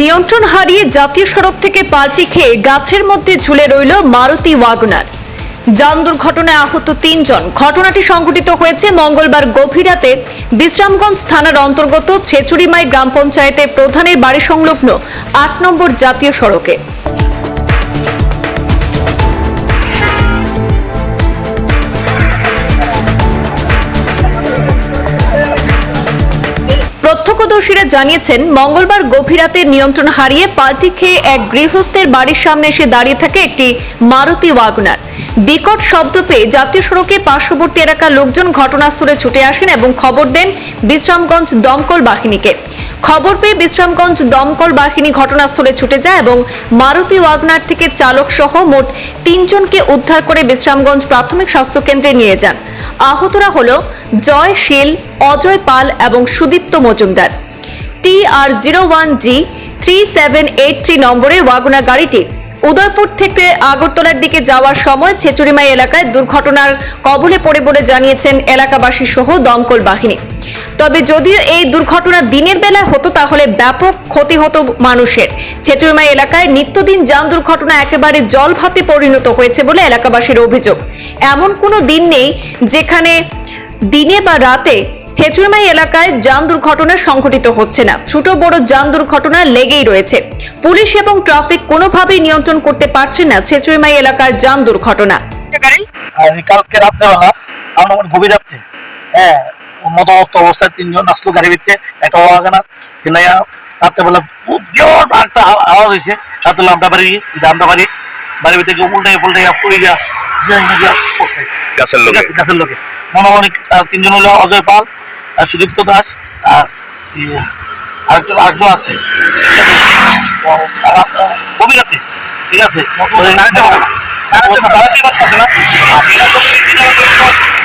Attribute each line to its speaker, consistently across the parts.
Speaker 1: নিয়ন্ত্রণ হারিয়ে জাতীয় সড়ক থেকে পাল্টি খেয়ে গাছের মধ্যে ঝুলে রইল মারুতি ওয়াগনার। যান দুর্ঘটনায় আহত তিনজন। ঘটনাটি সংঘটিত হয়েছে মঙ্গলবার গভীর রাতে বিশ্রামগঞ্জ থানার অন্তর্গত ছেচুরিমাই গ্রাম পঞ্চায়েতের প্রধানের বাড়ি সংলগ্ন আট নম্বর জাতীয় সড়কে। প্রত্যক্ষদর্শীরা জানিয়েছেন, মঙ্গলবার গভীর রাতে নিয়ন্ত্রণ হারিয়ে পাল্টি খেয়ে এক গৃহস্থের বাড়ির সামনে এসে দাঁড়িয়ে থাকে একটি মারুতি ওয়াগনার। বিকট শব্দ পেয়ে জাতীয় সড়কে পার্শ্ববর্তী এলাকার লোকজন ঘটনাস্থলে ছুটে আসেন এবং খবর দেন বিশ্রামগঞ্জ দমকল বাহিনীকে। খবর পেয়ে বিশ্রামগঞ্জ দমকল বাহিনী ঘটনাস্থলে ছুটে যায় এবং মারুতি ওয়াগনার থেকে চালক সহ মোট তিনজনকে উদ্ধার করে বিশ্রামগঞ্জ প্রাথমিক স্বাস্থ্য কেন্দ্রে নিয়ে যান। আহতরা হল জয় শীল, অজয় পাল এবং সুদীপ্ত মজুমদার। আর zero one G three seven eight three নম্বরের ওয়াগনা গাড়িটি উদয়পুর থেকে আগরতলার দিকে যাওয়ার সময় ছেচুরিমাই এলাকায় দুর্ঘটনার কবলে পড়ে বলে জানিয়েছেন এলাকাবাসী সহ দমকল বাহিনী। তবে যদিও এই দুর্ঘটনা দিনের বেলায় হতো, তাহলে ব্যাপক ক্ষতি হতো মানুষের। ছেচুরিমাই এলাকায় নিত্যদিন যান দুর্ঘটনা একেবারে জলভাতে পরিণত হয়েছে বলে এলাকাবাসীর অভিযোগ। এমন কোনো দিন নেই যেখানে দিনে বা রাতে ছেচুরমাই এলাকায় যান দুর্ঘটনা সংঘটিত হচ্ছে না। ছোট বড় যান দুর্ঘটনা লেগেই রয়েছে। পুলিশ এবং ট্রাফিক কোনোভাবেই নিয়ন্ত্রণ করতে পারছে না ছেচুরমাই এলাকার যান দুর্ঘটনা।
Speaker 2: কালকে রাত্রেবেলা আমরা গভীর রাত্রে। হ্যাঁ মতমত অবস্থায় তিনজন আসলো গাড়ি ভিতরে একটা ওয়াগানা কিন্তু রাত্রেবেলা খুব বিরাট একটা আওয়াজ হয়েছে। রাত্রে আমরা বাড়ি আমরা বাড়ি বাড়ির ভিতরে উল্টাই পুল্টাই পড়ে গিয়া
Speaker 3: গাছের লোকে।
Speaker 2: গাছের লোকে। মনোমণি তার তিনজন হলো অজয় পাল সুদীপ্ত দাস আর ইয়ে, আরেকজন আরেকজন আছে। গভীর রাতে ঠিক আছে? দাঁড়াতে না।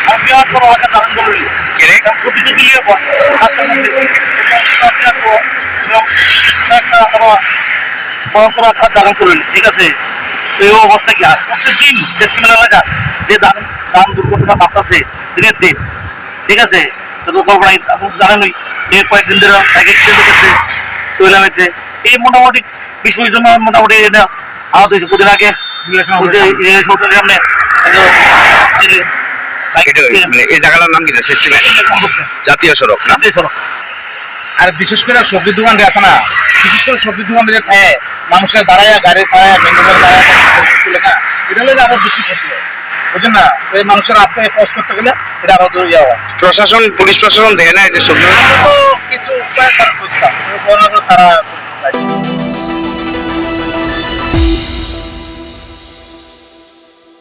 Speaker 2: পারতেছে বিরাট বড় একটি বড় করে দারুণ ঠিক আছে? তো এই অবস্থা কি? আর প্রত্যেকদিন যে দান দান দুর্ঘটনা বাড়তেছে দিনের দিন। ঠিক আছে? জানেনই এই কয়েকদিন ধরে এক এক্সিডেন্ট হচ্ছে সোহেলামেতে এই মোটামুটি বিশ পঁচিশ মোটামুটি এটা আহত হয়েছে। কদিন আগে এই সরকারের সামনে
Speaker 3: এটা মানে এই জায়গাটার নাম কি? সিস্টেমে জাতীয় সড়ক না?
Speaker 4: আর বিশেষ করে সবজি দোকান যে আছে না? বিশেষ করে সবজি দোকান যে খায় মানুষের দাঁড়ায় গাড়ি দাঁড়ায় মেনুবার দাঁড়ায় না এটা হলে যে আরও বেশি ক্ষতি হয়। বুঝলেন না? এই মানুষের রাস্তায় ক্রস করতে গেলে এটা আরও দূর
Speaker 3: প্রশাসন পুলিশ প্রশাসন দেখে না যে সব।
Speaker 4: কিছু উপায় তারা